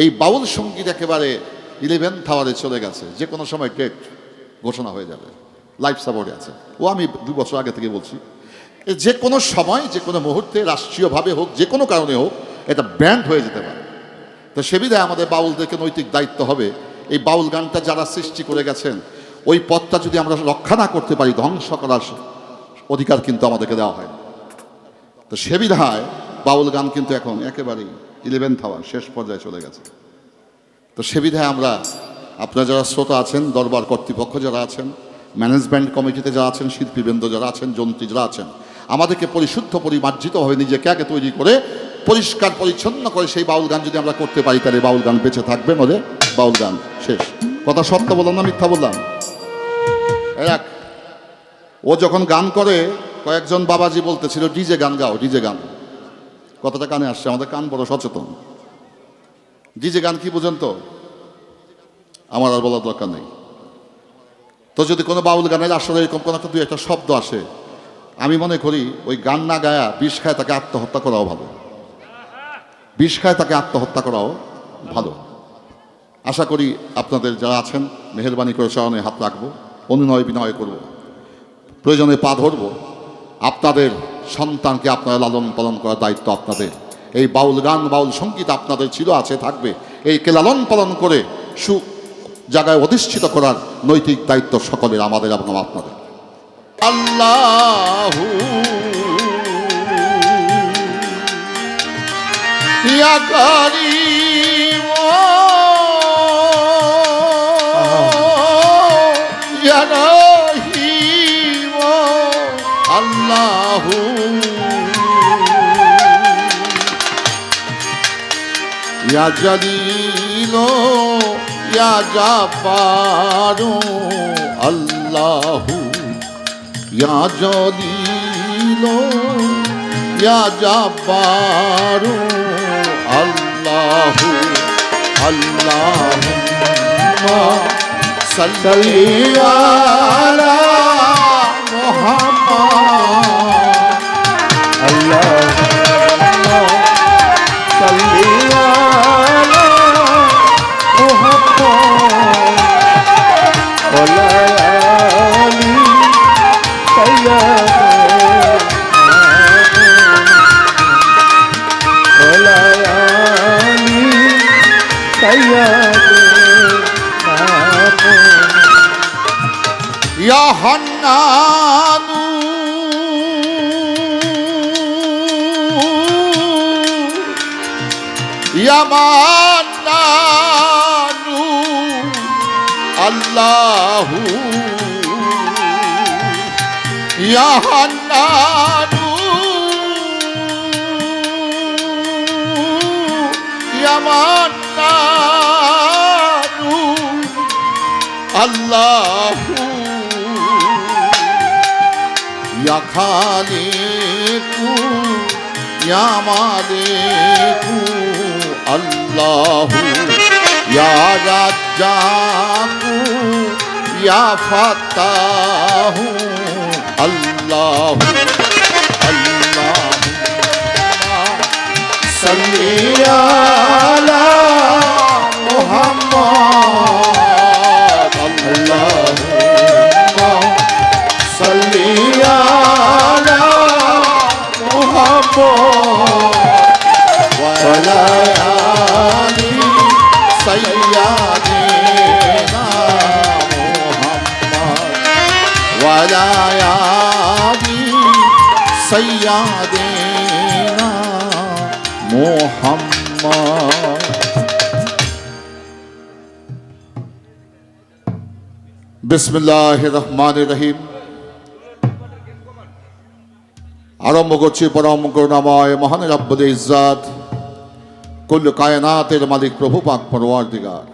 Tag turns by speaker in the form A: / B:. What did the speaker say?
A: এই বাউল সংগীত একেবারে ইলেভেন থাওয়ারে চলে গেছে। যে কোনো সময় ডেট ঘোষণা হয়ে যাবে। লাইফ সাপোর্টে আছে। ও আমি দু বছর আগে থেকে বলছি, যে কোনো সময়, যে কোনো মুহূর্তে, রাষ্ট্রীয়ভাবে হোক, যে কোনো কারণে হোক, এটা ব্যান্ড হয়ে যেতে পারে। তো সে বিধায় আমাদের বাউলদেরকে নৈতিক দায়িত্ব হবে। এই বাউল গানটা যারা সৃষ্টি করে গেছেন, ওই পথটা যদি আমরা রক্ষা না করতে পারি, ধ্বংস করার অধিকার কিন্তু আমাদেরকে দেওয়া হয় তো সে বিধায় বাউল গান কিন্তু এখন একেবারেই ইলেভেন্থ আওয়ার, শেষ পর্যায়ে চলে গেছে। তো সে বিধায় আমরা, আপনারা যারা শ্রোতা আছেন, দরবার কর্তৃপক্ষ যারা আছেন ম্যানেজমেন্ট কমিটিতে যারা আছেন, শিল্পীবৃন্দ যারা আছেন, যন্ত্রী যারা আছেন, আমাদেরকে পরিশুদ্ধ পরিমার্জিতভাবে নিজেকে আগে তৈরি করে, পরিষ্কার, পরিচ্ছন্ন করে সেই বাউল গান যদি আমরা করতে পারি, তাহলে বাউল গান বেঁচে থাকবে নলে বাউল গান শেষ। কথা সত্য বললাম না মিথ্যা বললাম? এক ও যখন গান করে, কয়েকজন বাবাজি বলতেছিল, ডিজে গান গাও, ডিজে গান। কথাটা কানে আসছে, আমাদের কান বড় সচেতন। জি যে গান কি বুঝেন তো? আমার আর বলার দরকার নেই। তো যদি কোনো বাউল গানের আসলে এরকম কোনো একটা দুই একটা শব্দ আসে, আমি মনে করি ওই গান না গায়া বিষ খায় তাকে আত্মহত্যা করাও ভালো। বিষ খায় তাকে আত্মহত্যা করাও ভালো। আশা করি আপনাদের যারা আছেন, মেহরবানি করে চরণে হাত রাখব অনুনয় বিনয় করব, প্রয়োজনে পা ধরবো, আপনাদের সন্তানকে আপনারা লালন পালন করার দায়িত্ব আপনাদের। এই বাউল গান, বাউল সংগীত আপনাদের ছিল, আছে, থাকবে। এইকে লালন পালন করে সু জায়গায় অধিষ্ঠিত করার নৈতিক দায়িত্ব সকলের, আমাদের এবং আপনাদের। আল্লাহ ইয়া আল্লাহু ইয়া জলিল ইয়া জাব্বারু আল্লাহু। ইয়া জলিল ইয়া জাব্বারু আল্লাহু। আল্লাহুম্মা সাল্লি আলা মুহাম্মাদ।
B: سيدنا وعلى آل سيدنا
A: ইয়া হান্নানু ইয়া মান্নানু আল্লাহু ইয়া হান্নানু ইয়া মান্নানু আল্লাহু ইয়া রাজ্জাকু ইয়া ফাত্তাহু। আল্লাহু আল্লাহু সাল্লি সাইয়্যিদিনা মুহাম্মদ বিসমিল্লাহ রহমান রহিম আরম্ভ করছি পরম করুণাময় মহান রব্বুল ইজ্জাত কুল্ল কায়নাতের মালিক প্রভু পাক পরওয়ার দিগার